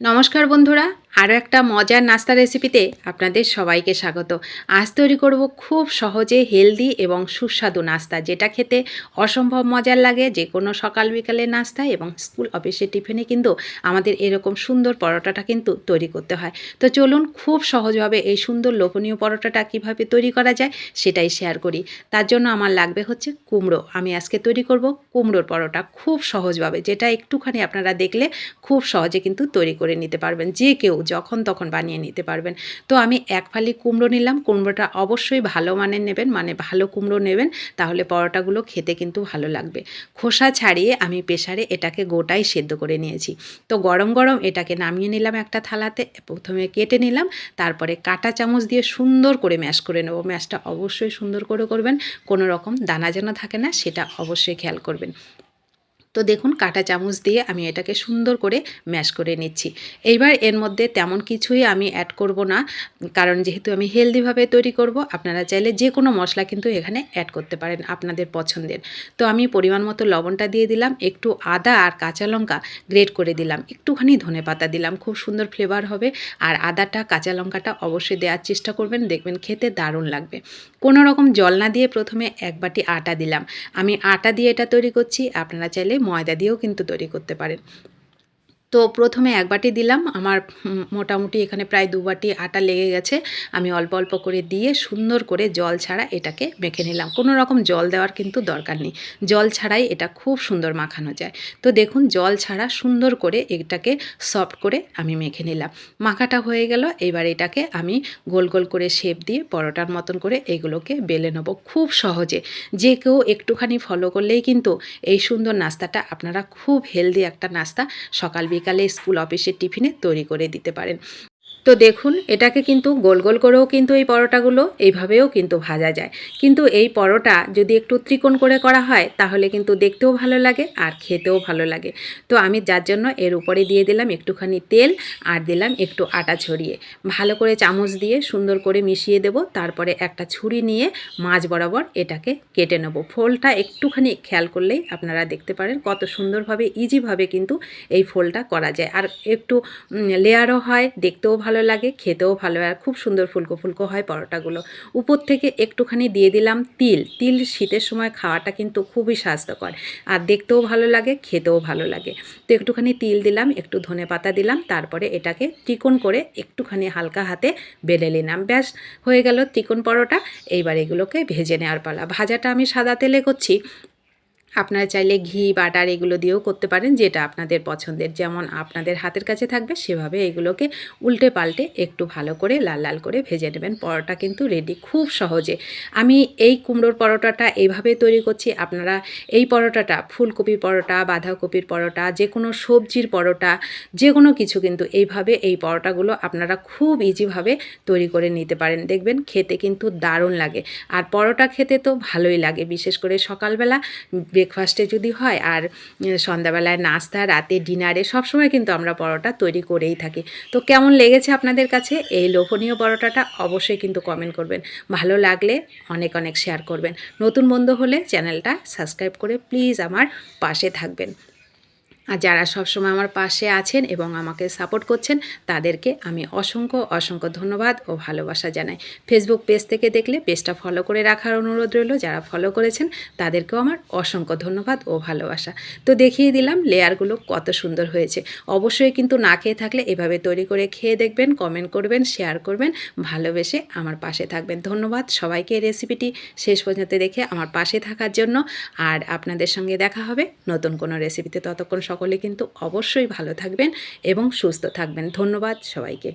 নমস্কার বন্ধুরা আরও একটা মজার নাস্তা রেসিপিতে আপনাদের সবাইকে স্বাগত। আজ তৈরি করব খুব সহজে হেলদি এবং সুস্বাদু নাস্তা, যেটা খেতে অসম্ভব মজার লাগে। যে কোনো সকাল বিকালের নাস্তা এবং স্কুল অফিসের টিফিনে কিন্তু আমাদের এরকম সুন্দর পরোটাটা কিন্তু তৈরি করতে হয়। তো চলুন খুব সহজভাবে এই সুন্দর লোভনীয় পরোটাটা কীভাবে তৈরি করা যায় সেটাই শেয়ার করি। তার জন্য আমার লাগবে হচ্ছে কুমড়ো। আমি আজকে তৈরি করব কুমড়োর পরোটা খুব সহজভাবে, যেটা একটুখানি আপনারা দেখলে খুব সহজে কিন্তু তৈরি করে নিতে পারবেন। যে কেউ যখন তখন বানিয়ে নিতে পারবেন। তো আমি এক ফালি কুমড়ো নিলাম, কুমড়োটা অবশ্যই ভালো মানের নেবেন মানে ভালো কুমড়ো নেবেন, তাহলে পরোটাগুলো খেতে কিন্তু ভালো লাগবে। খোসা ছাড়িয়ে আমি প্রেশারে এটাকে গোটাই সেদ্ধ করে নিয়েছি। তো গরম গরম এটাকে নামিয়ে নিলাম একটা থালাতে, প্রথমে কেটে নিলাম, তারপরে কাটা চামচ দিয়ে সুন্দর করে ম্যাশ করে নেব। ম্যাশটা অবশ্যই সুন্দর করে করবেন, কোনো রকম দানা যেন থাকে না, সেটা অবশ্যই খেয়াল করবেন। তো দেখুন, কাটা চামচ দিয়ে আমি এটাকে সুন্দর করে ম্যাশ করে নিচ্ছি। এইবার এর মধ্যে তেমন কিছুই আমি অ্যাড করব না, কারণ যেহেতু আমি হেলদিভাবে তৈরি করব, আপনারা চাইলে যে কোনো মশলা কিন্তু এখানে অ্যাড করতে পারেন আপনাদের পছন্দের। তো আমি পরিমাণ মতো লবণটা দিয়ে দিলাম, একটু আদা আর কাঁচা লঙ্কা গ্রেট করে দিলাম, একটুখানি ধনে পাতা দিলাম, খুব সুন্দর ফ্লেভার হবে। আর আদাটা, কাঁচা লঙ্কাটা অবশ্যই দেওয়ার চেষ্টা করবেন, দেখবেন খেতে দারুণ লাগবে। কোনো রকম জল না দিয়ে প্রথমে এক বাটি আটা দিলাম। আমি আটা দিয়ে এটা তৈরি করছি, আপনারা চাইলে ময়দা দিয়েও কিন্তু তৈরি করতে পারেন। তো প্রথমে এক বাটি দিলাম। আমার মোটামুটি এখানে প্রায় দু বাটি আটা লেগে গেছে। আমি অল্প অল্প করে দিয়ে সুন্দর করে জল ছাড়া এটাকে মেখে নিলাম। কোনো রকম জল দেওয়ার কিন্তু দরকার নেই। জল ছাড়াই এটা খুব সুন্দর মাখানো যায়। তো দেখুন, জল ছাড়া সুন্দর করে এটাকে সফট করে আমি মেখে নিলাম। মাখাটা হয়ে গেল। এবার এটাকে আমি গোল গোল করে শেপ দিয়ে পরোটার মতন করে এগুলোকে বেলে নেব খুব সহজে। যে কেউ একটুখানি ফলো করলেই কিন্তু এই সুন্দর নাস্তাটা আপনারা খুব হেলদি একটা নাস্তা সকাল বিকালে স্কুল অফিসের টিফিনে তৈরি করে দিতে পারেন। তো দেখুন, এটাকে কিন্তু গোল গোল করেও কিন্তু এই পরোটাগুলো এইভাবেও কিন্তু ভাজা যায়। কিন্তু এই পরোটা যদি একটু ত্রিকোণ করে করা হয়, তাহলে কিন্তু দেখতেও ভালো লাগে আর খেতেও ভালো লাগে। তো আমি যার জন্য এর উপরে দিয়ে দিলাম একটুখানি তেল আর দিলাম একটু আটা ছড়িয়ে। ভালো করে চামচ দিয়ে সুন্দর করে মিশিয়ে দেব, তারপরে একটা ছুরি নিয়ে মাছ বরাবর এটাকে কেটে নেব। ফোলটা একটুখানি খেয়াল করলেই আপনারা দেখতে পারেন কত সুন্দরভাবে ইজিভাবে কিন্তু এই ফোলটা করা যায়। আর একটু লেয়ারও হয়, দেখতেও ভালো ভালো লাগে, খেতেও ভালো আর খুব সুন্দর ফুলকো ফুলকো হয় পরোটাগুলো। উপর থেকে একটুখানি দিয়ে দিলাম তিল। তিল শীতের সময় খাওয়াটা কিন্তু খুবই স্বাস্থ্যকর। আর দেখতেও ভালো লাগে, খেতেও ভালো লাগে। তো একটুখানি তিল দিলাম, একটু ধনে পাতা দিলাম, তারপরে এটাকে ত্রিকোণ করে একটুখানি হালকা হাতে বেলে নিলাম। ব্যাস, হয়ে গেল ত্রিকোণ পরোটা। এইবার এগুলোকে ভেজে নেওয়ার পালা। ভাজাটা আমি সাদা তেলে করছি। আপনারা চাইলে ঘি, বাটার এগুলো দিয়েও করতে পারেন যেটা আপনাদের পছন্দের। যেমন আপনাদের হাতের কাছে থাকবে সেভাবে এগুলোকে উল্টে পাল্টে একটু ভালো করে লাল লাল করে ভেজে নেবেন। পরোটা কিন্তু রেডি খুব সহজে। আমি এই কুমড়োর পরোটাটা এইভাবে তৈরি করছি। আপনারা এই পরোটাটা, ফুলকপির পরোটা, বাঁধাকপির পরোটা যে কোনো সবজির পরোটা যে কোনো কিছু কিন্তু এইভাবে এই পরোটাগুলো আপনারা খুব ইজিভাবে তৈরি করে নিতে পারেন। দেখবেন খেতে কিন্তু দারুণ লাগে। আর পরোটা খেতে তো ভালোই লাগে। বিশেষ করে সকালবেলা ব্রেকফাস্টে যদি হয়, আর সন্ধ্যাবেলায় নাস্তা, রাতে ডিনারে সবসময় কিন্তু আমরা পরোটা তৈরি করেই থাকি। তো কেমন লেগেছে আপনাদের কাছে এই লোভনীয় পরোটাটা? অবশ্যই কিন্তু কমেন্ট করবেন। ভালো লাগলে অনেক অনেক শেয়ার করবেন। নতুন বন্ধু হলে চ্যানেলটা সাবস্ক্রাইব করে প্লিজ আমার পাশে থাকবেন। আর যারা সবসময় আমার পাশে আছেন এবং আমাকে সাপোর্ট করছেন, তাদেরকে আমি অসংখ্য অসংখ্য ধন্যবাদ ও ভালোবাসা জানাই। ফেসবুক পেজ থেকে দেখলে পেজটা ফলো করে রাখার অনুরোধ রইল। যারা ফলো করেছেন, তাদেরকেও আমার অসংখ্য ধন্যবাদ ও ভালোবাসা। তো দেখিয়ে দিলাম লেয়ারগুলো কত সুন্দর হয়েছে। অবশ্যই কিন্তু না খেয়ে থাকলে এভাবে তৈরি করে খেয়ে দেখবেন কমেন্ট করবেন শেয়ার করবেন, ভালোবেসে আমার পাশে থাকবেন। ধন্যবাদ সবাইকে রেসিপিটি শেষ পর্যন্ত দেখে আমার পাশে থাকার জন্য। আর আপনাদের সঙ্গে দেখা হবে নতুন কোনো রেসিপিতে ততক্ষণ সকলে কিন্তু অবশ্যই ভালো থাকবেন এবং সুস্থ থাকবেন। ধন্যবাদ সবাইকে।